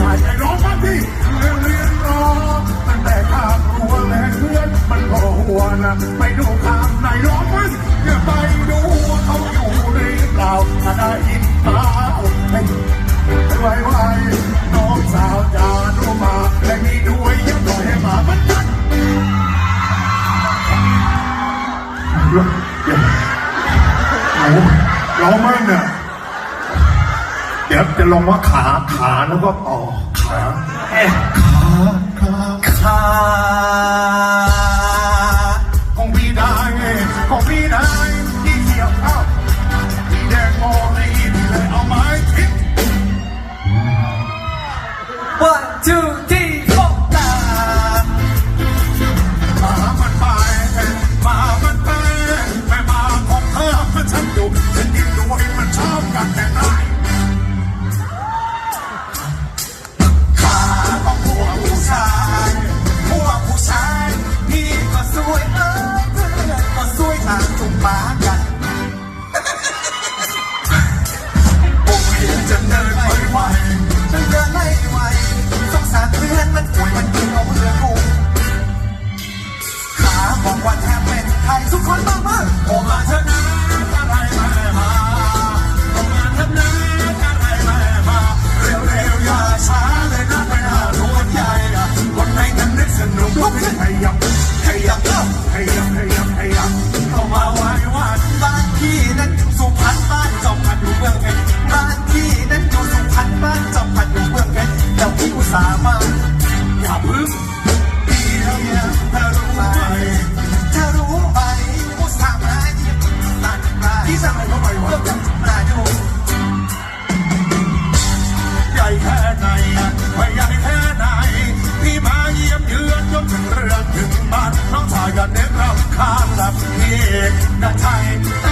ชายแต่น้องมันพี่เรื่องเรียนรอตั้แต่ข้ามรัวแลกเพื่อนมันก็หัวนะไปดูข้างในร้องมันอย่ไปดูเขาอยู่หรืเปล่าถ้าได้ยินตาให้ไว้ไว้น้องสาวจานุมาและนี่ด้วยยังปอยให้มามันกัน เดี๋ยวจะลงว่าขาขาแล้วก็ต่อขาขาขาขา ไทยทุกคนมากมากโอ้มาเถอะนะอะไรมามาโอ้มาเถอะนะอะไรมามาเร็วๆอย่าช้าเลยนะไปหาหนวดใหญ่อะคนไหนกันนึกสนุกลุกขึ้นขยับขยับขยับขยับขยับเข้ามาไว้วันบ้านพี่นั้นอยู่สุพรรณบ้านจอมพันอยู่เมืองเพชรบ้านพี่นั้นอยู่สุพรรณบ้านจอมพันอยู่เมืองเพชรแต่พี่อุตส่าห์มาอย่าพึ่ง เรื